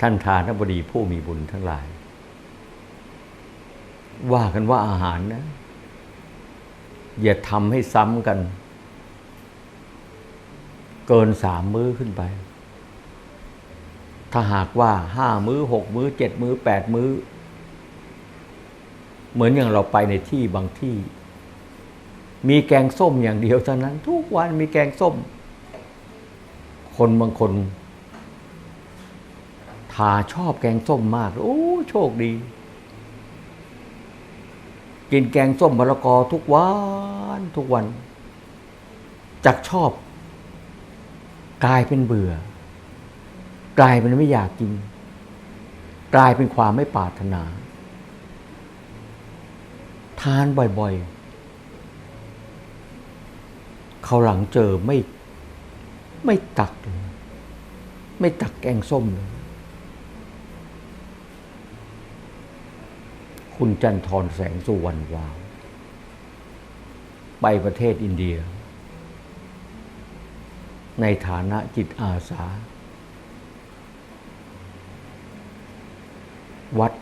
ท่านทานบดีผู้มีบุญทั้งหลาย ว่ากันว่าอาหารนะ อย่าทำให้ซ้ำกัน เกินสามมื้อขึ้นไป ถ้าหากว่าห้ามื้อหกมื้อเจ็ดมื้อแปดมื้อ เหมือนอย่างเราไปในที่บางที่ มีแกงส้มอย่างเดียวเท่านั้น ทุกวันมีแกงส้ม คนบางคน ทาชอบแกงส้มมาก โอ้โชคดี กินแกงส้มมะละกอทุกวันทุกวัน จากชอบ กลายเป็นเบื่อ กลายเป็นไม่อยากกิน กลายเป็นความไม่ปรารถนา ทานบ่อยๆเขาหลังเจอไม่ไม่ตัก ไม่ตักแกงส้มเลย คุณจันทร์แสงสุวรรณวาว ไปประเทศอินเดีย ในฐานะจิตอาสา วัด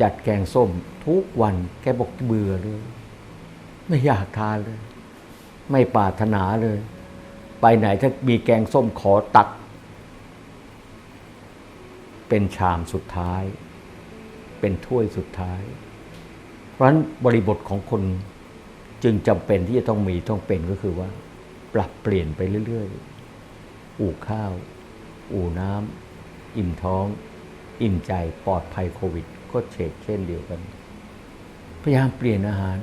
จัดแกงส้มทุกวันแกบอกเบื่อเลย ไม่อยากทานเลย ไม่ปรารถนาเลย ไปไหนถ้ามีแกงส้มขอตัก เป็นชามสุดท้าย เป็นถ้วยสุดท้าย เพราะฉะนั้นบริบทของคนจึงจำเป็นที่จะต้องมีต้องเป็นก็คือว่า ปรับเปลี่ยนไปเรื่อยๆ อู่ข้าว อู่น้ำอิ่มท้อง อิ่มใจปลอดภัยโควิด ก็เชกเช่นเดียวกัน พยายามเปลี่ยนอาหาร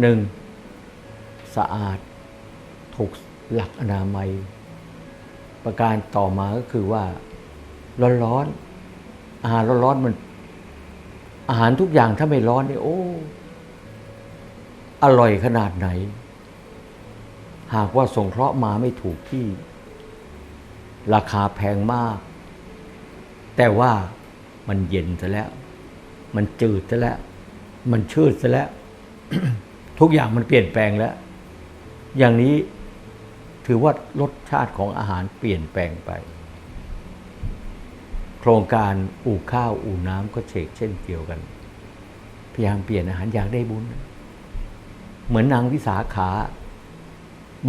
หนึ่งสะอาดถูกหลักอนามัย ประการต่อมาก็คือว่าร้อนๆอาหารร้อนๆมัน อาหารทุกอย่างถ้าไม่ร้อนเนี่ยโอ้ อร่อยขนาดไหน หากว่าสงเคราะห์มาไม่ถูกที่ ราคาแพงมาก แต่ว่ามันเย็นซะแล้ว มันจืดซะแล้ว มันชืดซะแล้ว ทุกอย่างมันเปลี่ยนแปลงแล้ว อย่างนี้ถือว่า รสชาติของอาหารเปลี่ยนแปลงไป โครงการอู่ข้าวอู่น้ำก็เชกเช่นเดียวกัน พยายามเปลี่ยนอาหารอยากได้บุญ เหมือนนางวิสาขา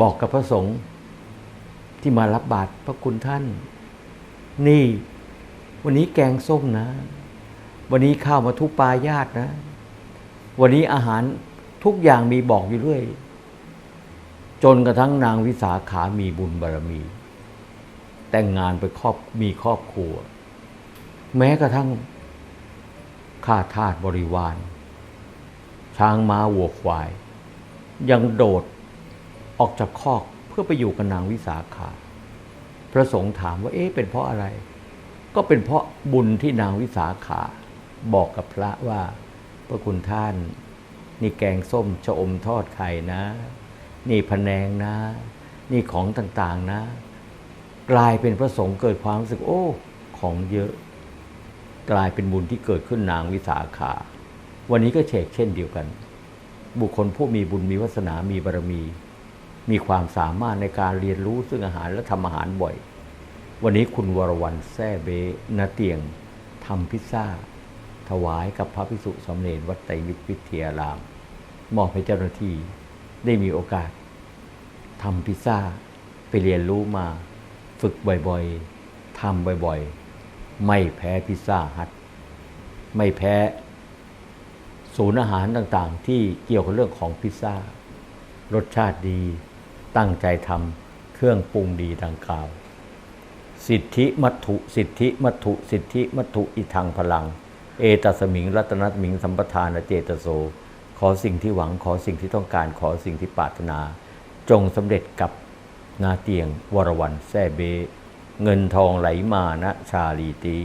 บอกกับพระสงฆ์ที่มารับบาตรพระคุณท่าน นี่ วันนี้แกงส้มนะ วันนี้ข้าวมาทุปายาตนะ วันนี้อาหารทุกอย่างมีบอกอยู่เรื่อยจนกระทั่งนางวิสาขามีบุญบารรมี แต่งงานไปครอบมีครอบครัว แม้กระทั่งข้าทาสบริวาร ช้างม้าวัวควาย ยังโดดออกจากคอกเพื่อไปอยู่กับนางวิสาขา พระสงฆ์ถามว่าเอ๊ะเป็นเพราะอะไร ก็เป็นเพราะบุญที่นางวิสาขา บอกกับพระว่า พระคุณท่านนี่แกงส้มชะอมทอดไข่นะ นี่พแนงนะ นี่ของต่างๆนะ กลายเป็นพระสงฆ์เกิดความรู้สึกโอ้ ของเยอะ กลายเป็นบุญที่เกิดขึ้นนางวิสาขา วันนี้ก็เชกเช่นเดียวกัน บุคคลผู้มีบุญมีวาสนามีบารมี มีความสามารถในการเรียนรู้ซึ่งอาหารและทำอาหารบ่อย วันนี้คุณวรวรรณแซ่เบนาเตียงทำพิซซ่า ถวายกับพระพิสุสมเด็จวัดไตรมิตรวิทยาราม มอบให้เจ้าหน้าที่ได้มีโอกาสทำพิซซ่าไปเรียนรู้มา ฝึกบ่อยๆทำบ่อยๆ ไม่แพ้พิซซ่าฮัทไม่แพ้ศูนย์อาหารต่างๆ ที่เกี่ยวกับเรื่องของพิซซ่ารสชาติดีตั้งใจทำเครื่องปรุงดีดังกล่าว สิทธิมัตถุ สิทธิมัตถุ สิทธิมัตถุอิทังพลัง เอตสมิง รัตนสมิง สัมปทานเจตโส ขอสิ่งที่หวังขอสิ่งที่ต้องการขอสิ่งที่ปรารถนา จงสำเร็จกับนาเตียงวรวันแซ่เบ เงินทองไหลมานะชาลีตี